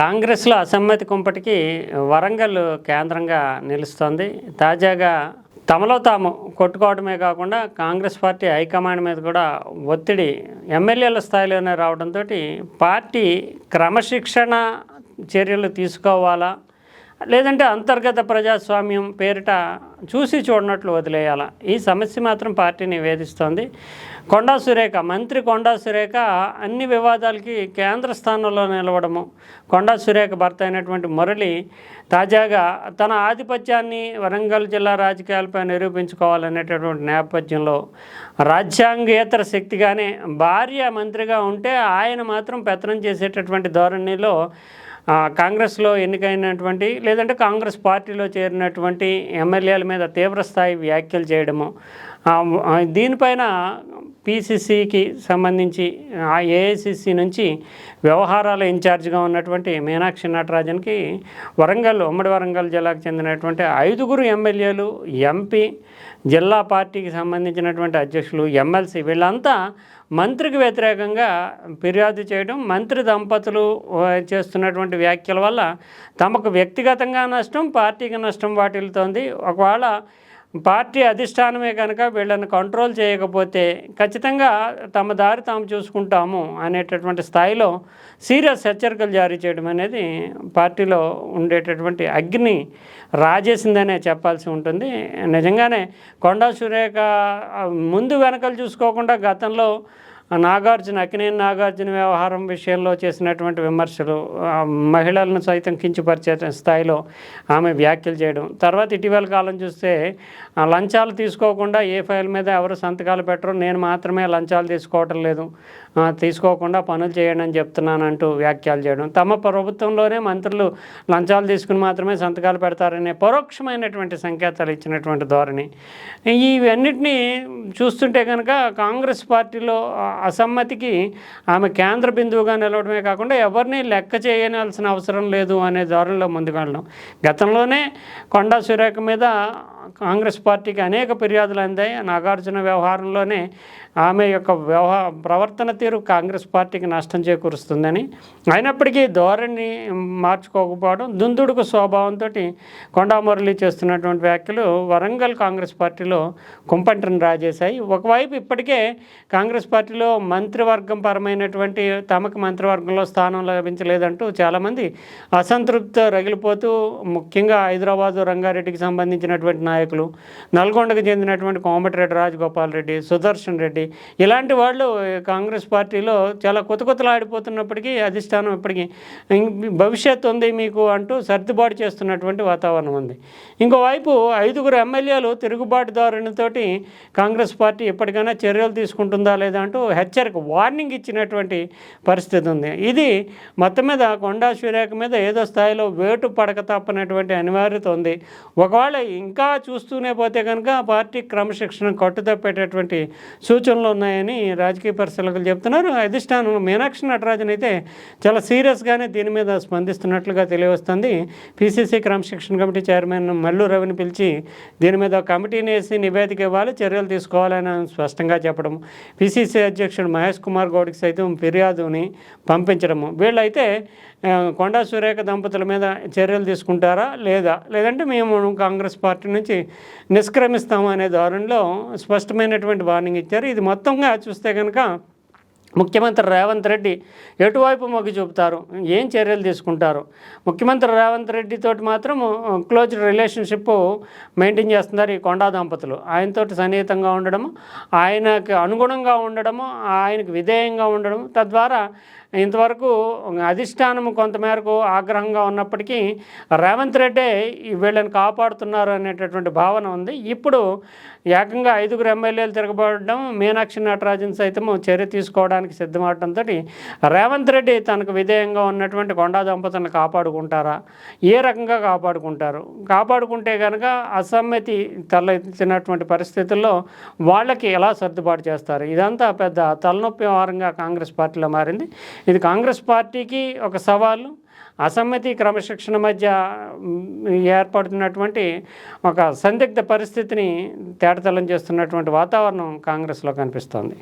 కాంగ్రెస్లో అసమ్మతి కుంపటికి వరంగల్ కేంద్రంగా నిలుస్తోంది. తాజాగా తమలో తాము కొట్టుకోవడమే కాకుండా కాంగ్రెస్ పార్టీ హైకమాండ్ మీద కూడా ఒత్తిడి ఎమ్మెల్యేల స్థాయిలోనే రావడంతో పార్టీ క్రమశిక్షణ చర్యలు తీసుకోవాలా? లేదంటే అంతర్గత ప్రజాస్వామ్యం పేరిట చూసి చూడనట్లు వదిలేయాల. ఈ సమస్య మాత్రం పార్టీని వేధిస్తోంది కొండా సురేఖ మంత్రి కొండా సురేఖ అన్ని వివాదాలకి కేంద్ర స్థానంలో నిలవడము. కొండా సురేఖ భర్త అయినటువంటి మురళి తాజాగా తన ఆధిపత్యాన్ని వరంగల్ జిల్లా రాజకీయాలపై నిరూపించుకోవాలనేటటువంటి నేపథ్యంలో రాజ్యాంగేతర శక్తిగానే భార్య మంత్రిగా ఉంటే ఆయన మాత్రం పెత్తనం చేసేటటువంటి ధోరణిలో కాంగ్రెస్లో ఎన్నికైనటువంటి లేదంటే కాంగ్రెస్ పార్టీలో చేరినటువంటి ఎమ్మెల్యేల మీద తీవ్రస్థాయి వ్యాఖ్యలు చేయడము. దీనిపైన పిసిసికి సంబంధించి ఆ ఏఐసిసి నుంచి వ్యవహారాల ఇన్ఛార్జిగా ఉన్నటువంటి మీనాక్షి నటరాజన్కి వరంగల్ ఉమ్మడి వరంగల్ జిల్లాకు చెందినటువంటి ఐదుగురు ఎమ్మెల్యేలు ఎంపీ జిల్లా పార్టీకి సంబంధించినటువంటి అధ్యక్షులు ఎమ్మెల్సీ వీళ్ళంతా మంత్రికి వ్యతిరేకంగా ఫిర్యాదు చేయడం మంత్రి దంపతులు చేస్తున్నటువంటి వ్యాఖ్యల వల్ల తమకు వ్యక్తిగతంగా నష్టం పార్టీకి నష్టం వాటిల్తోంది ఒకవేళ పార్టీ అధిష్టానమే కనుక వీళ్ళని కంట్రోల్ చేయకపోతే ఖచ్చితంగా తమ దారి తాము చూసుకుంటాము అనేటటువంటి స్థాయిలో సీరియస్ హెచ్చరికలు జారీ చేయడం అనేది పార్టీలో ఉండేటటువంటి అగ్ని రాజేసిందనే చెప్పాల్సి ఉంటుంది. నిజంగానే కొండా సురేఖ ముందు వెనకలు చూసుకోకుండా గతంలో నాగార్జున అక్కినేని నాగార్జున వ్యవహారం విషయంలో చేసినటువంటి విమర్శలు మహిళలను సైతం కించపరిచే స్థాయిలో ఆమె వ్యాఖ్యలు చేయడం. తర్వాత ఇటీవల కాలం చూస్తే లంచాలు తీసుకోకుండా ఏ ఫైల్ మీద ఎవరు సంతకాలు పెట్టరు నేను మాత్రమే లంచాలు తీసుకోవటం లేదు తీసుకోకుండా పనులు చేయండి అని చెప్తున్నానంటూ వ్యాఖ్యలు చేయడం. తమ ప్రభుత్వంలోనే మంత్రులు లంచాలు తీసుకుని మాత్రమే సంతకాలు పెడతారనే పరోక్షమైనటువంటి సంకేతాలు ఇచ్చినటువంటి ధోరణి. ఇవన్నిటినీ చూస్తుంటే కనుక కాంగ్రెస్ పార్టీలో అసమ్మతికి ఆమె కేంద్ర బిందువుగా నిలవడమే కాకుండా ఎవరిని లెక్క చేయనాల్సిన అవసరం లేదు అనే ధోరణిలో ముందుకెళ్ళడం. గతంలోనే కొండా సురేఖ మీద కాంగ్రెస్ పార్టీకి అనేక ఫిర్యాదులు అందాయి. నాగార్జున వ్యవహారంలోనే ఆమె యొక్క వ్యవహార ప్రవర్తన తీరు కాంగ్రెస్ పార్టీకి నష్టం చేకూరుస్తుందని. అయినప్పటికీ ధోరణి మార్చుకోకపోవడం దుందుడుకు స్వభావంతో కొండామురళి చేస్తున్నటువంటి వ్యాఖ్యలు వరంగల్ కాంగ్రెస్ పార్టీలో కుంపంటను రాజేశాయి. ఒకవైపు ఇప్పటికే కాంగ్రెస్ పార్టీలో మంత్రివర్గం పరమైనటువంటి తమకు మంత్రివర్గంలో స్థానం లభించలేదంటూ చాలామంది అసంతృప్త రగిలిపోతూ ముఖ్యంగా హైదరాబాదు రంగారెడ్డికి సంబంధించినటువంటి నాయకులు నల్గొండకు చెందినటువంటి కోమటిరెడ్డి రాజగోపాల్ రెడ్డి సుదర్శన్ రెడ్డి ఇలాంటి వాళ్ళు కాంగ్రెస్ పార్టీలో చాలా కొత్త ఆడిపోతున్నప్పటికీ అధిష్టానం ఇప్పటికీ భవిష్యత్తు ఉంది మీకు అంటూ సర్దుబాటు చేస్తున్నటువంటి వాతావరణం ఉంది. ఇంకోవైపు ఐదుగురు ఎమ్మెల్యేలు తిరుగుబాటు కాంగ్రెస్ పార్టీ ఎప్పటికైనా చర్యలు తీసుకుంటుందా లేదా అంటూ హెచ్చరిక వార్నింగ్ ఇచ్చినటువంటి పరిస్థితి ఉంది. ఇది మొత్తం మీద కొండా సూర్యాక మీద ఏదో స్థాయిలో వేటు పడక తప్పనటువంటి అనివార్యత ఉంది. ఒకవేళ ఇంకా చూస్తూనే పోతే కనుక పార్టీ క్రమశిక్షణ కట్టుతప్పేటటువంటి సూచనలు ఉన్నాయని రాజకీయ పరిశీలకులు చెప్తున్నారు. అధిష్టానం మీనాక్షి నటరాజన్ అయితే చాలా సీరియస్గానే దీని మీద స్పందిస్తున్నట్లుగా తెలియవస్తుంది. పిసిసి క్రమశిక్షణ కమిటీ చైర్మన్ మల్లు రవిని పిలిచి దీని మీద కమిటీని వేసి నివేదిక ఇవ్వాలి చర్యలు తీసుకోవాలని స్పష్టంగా చెప్పడం. పిసిసి అధ్యక్షుడు మహేష్ కుమార్ గౌడ్కి సైతం ఫిర్యాదుని పంపించడము వీళ్ళైతే కొండా సురేఖ దంపతుల మీద చర్యలు తీసుకుంటారా లేదా? లేదంటే మేము కాంగ్రెస్ పార్టీ నుంచి నిష్క్రమిస్తాము అనే ధోరణిలో స్పష్టమైనటువంటి వార్నింగ్ ఇచ్చారు. ఇది మొత్తంగా చూస్తే కనుక ముఖ్యమంత్రి రేవంత్ రెడ్డి ఎటువైపు మొగ్గు చూపుతారు? ఏం చర్యలు తీసుకుంటారు? ముఖ్యమంత్రి రేవంత్ రెడ్డితోటి మాత్రం క్లోజ్ రిలేషన్షిప్ మెయింటైన్ చేస్తున్నారు ఈ కొండా దంపతులు. ఆయనతోటి సన్నిహితంగా ఉండడము ఆయనకు అనుగుణంగా ఉండడము ఆయనకు విధేయంగా ఉండడం తద్వారా ఇంతవరకు అధిష్టానం కొంతమేరకు ఆగ్రహంగా ఉన్నప్పటికీ రేవంత్ రెడ్డే వీళ్ళని కాపాడుతున్నారు అనేటటువంటి భావన ఉంది. ఇప్పుడు ఏకంగా ఐదుగురు ఎమ్మెల్యేలు తిరగబడడం మీనాక్షి నటరాజన్ సైతం చర్య తీసుకోవడానికి సిద్ధమవడంతో రేవంత్ రెడ్డి తనకు విధేయంగా ఉన్నటువంటి కొండా దంపతులను కాపాడుకుంటారా? ఏ రకంగా కాపాడుకుంటారు? కాపాడుకుంటే కనుక అసమ్మతి తలెత్తినటువంటి పరిస్థితుల్లో వాళ్ళకి ఎలా సర్దుబాటు చేస్తారు? ఇదంతా పెద్ద తలనొప్పి వారంగా కాంగ్రెస్ పార్టీలో మారింది. ఇది కాంగ్రెస్ పార్టీకి ఒక సవాలు. అసమ్మతి క్రమశిక్షణ మధ్య ఏర్పడుతున్నటువంటి ఒక సందిగ్ధ పరిస్థితిని తేటతలం చేస్తున్నటువంటి వాతావరణం కాంగ్రెస్లో కనిపిస్తోంది.